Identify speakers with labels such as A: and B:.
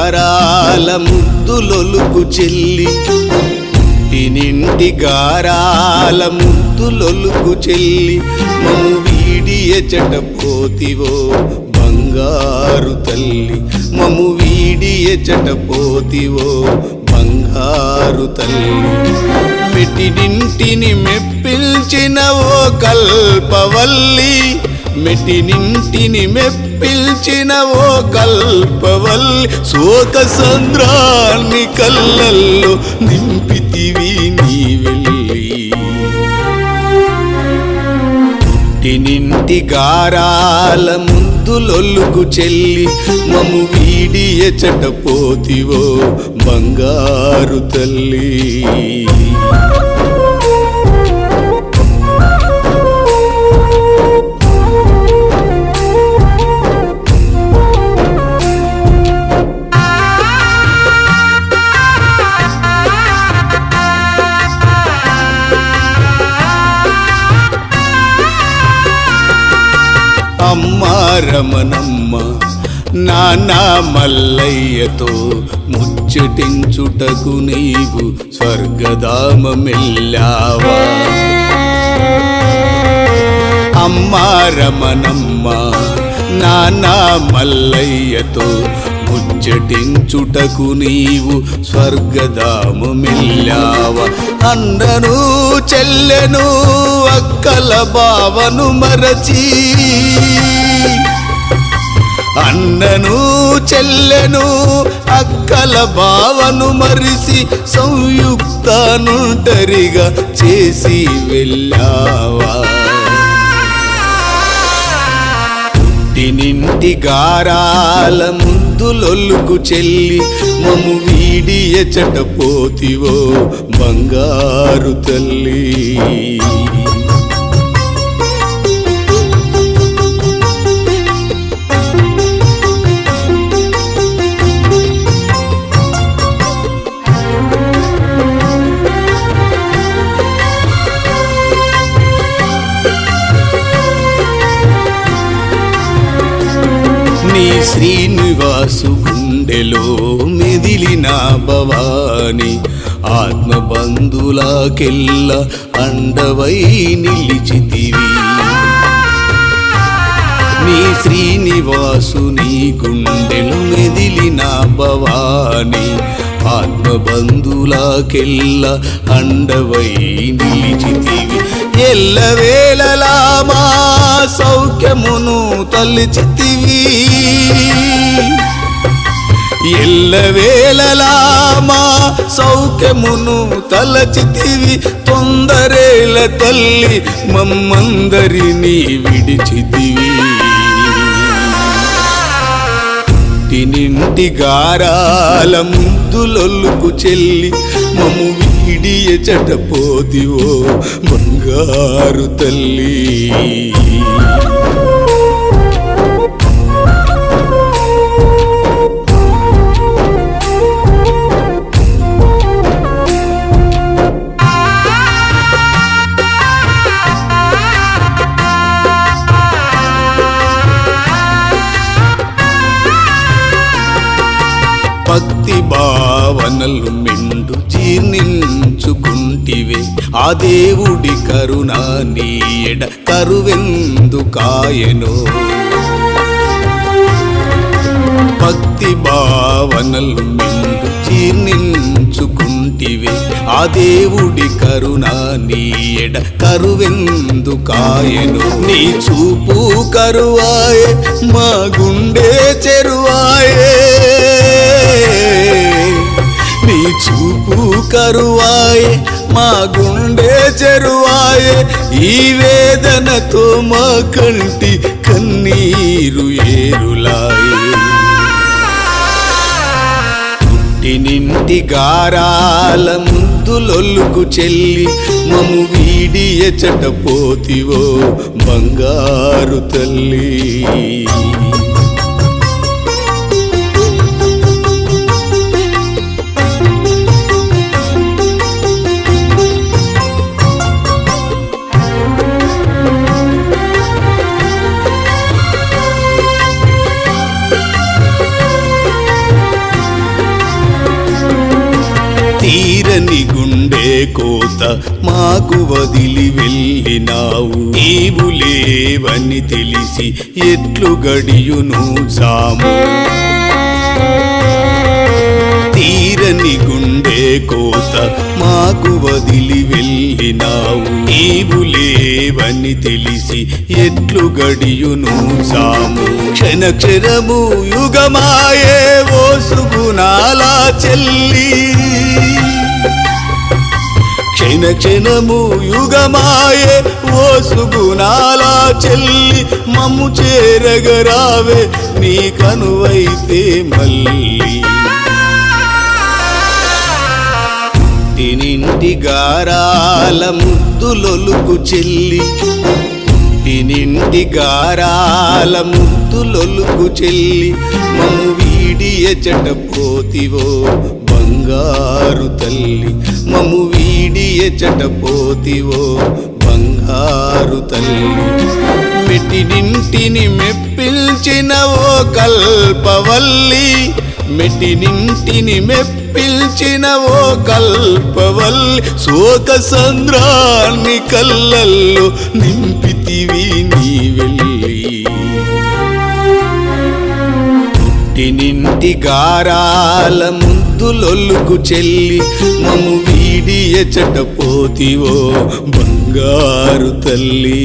A: గారాల ముద్దులొలుకు చెల్లి. ఇంటినింటి గారాల ముద్దులొలుకు చెల్లి. మము వీడియచట పోతివో బంగారు తల్లి. మము వీడియచట పోతివో బంగారు తల్లి. మెట్టినింటిని మెప్పించిన ఓ కల్పవల్లి. మెట్టినింటిని మెప్పిల్చిన ఓ కల్పవల్లి శోక సంద్రాన్ని కళ్ళల్లో నింపితివి నీ వెళ్ళి. పుట్టినింటి గారాల ముద్దులొల్లుకు చెల్లి మము వీడి చటపోతివో బంగారు తల్లి. అమ్మ రమణమ్మ నానా మల్లయ్యతో ముచ్చటించుటకు నీవు స్వర్గధామమెల్లావా అమ్మ రమణమ్మ నానా మల్లయ్యతో ముచ్చటించుటకు నీవు స్వర్గధామమెల్లావ అన్నను చెల్లెను అక్కల బావను మరచి అన్నను చెల్లెను అక్కల బావను మరిసి సంయుక్తానుంటరిగా చేసి వెళ్ళావా? పుట్టినింటి గారాల ముందులొల్లుకు చెల్లి మము వీడి ఎచట పోతివో బంగారు తల్లి. గుండెలో మెదిలిన భవాని ఆత్మబంధులాకెల్ల అండవై నిలిచితివి. నీ శ్రీనివాసు నీ గుండెలు మెదిలిన భవాని ఆత్మబంధులాకెల్ల అండవై నిలిచితివి. ఎల్లవేళలా మా సౌఖ్యమును తలిచితివి ఎల్లవేళలా మా సౌఖ్యమును తలచితివి తొందరేల తల్లి మమ్మందరినీ విడిచితివి. ఇంటినింటి గారాల ముద్దులొల్లుకు చెల్లి మము వీడి ఎచట బంగారు తల్లి. భావనలు మెండు జీర్ణించుకుంటివే. ఆ దేవుడి కరుణ నీయడ కరువెందు కాయనో భక్తి భావనలు మెండు జీర్ణించుకుంటివే. ఆ దేవుడి కరుణ నీయడ కరువెందు కాయను నీ చూపు కరువాయే మా గుండె చెరువాయే. చూపు కరువాయే మా గుండె చెరువాయే ఈ వేదనతో మా కంటి కన్నీరు ఏరులాయే. పుట్టినింటి గారాల ముద్దులొల్లుకు చెల్లి మము వీడి ఎచట పోతివో బంగారు తల్లి. కోత మాకు వదిలి వెళ్ళినావు. నీవు లేవని తెలిసి ఎట్లు గడియును సాము. తీరని గుండె కోత మాకు వదిలి వెళ్ళినావు. నీవు లేవని తెలిసి ఎట్లు గడియును సాము. క్షణక్షణము యుగమాయే ఓ సుగుణాలా చెల్లి. క్షణ క్షణము యుగమాయే ఓ సుగుణాల చెల్లి మమ్ము చేరగరావే నీ కనువైతే మళ్ళీ. ఇంటినింటి గారాల ముద్దులొలుకు చెల్లి ఇంటినింటి గారాల ముద్దులొలుకు చెల్లి మమ్ము వీడియ ఎచట బంగారు తల్లి మమ్ము వీడి చటపోతివో బంగారు తల్లి. మెటినింటిని మెప్పిల్చిన ఓ కల్పవల్లి మెటినింటిని మెప్పిల్చిన కల్పవల్లి శోక సంద్రాన్ని కళ్ళల్లో నింపితివి నీ వెళ్ళి పుట్టినింటి గారాల ముద్దులొల్లుకు చెల్లి మము వీడి ఎచట పోతివో బంగారు తల్లి.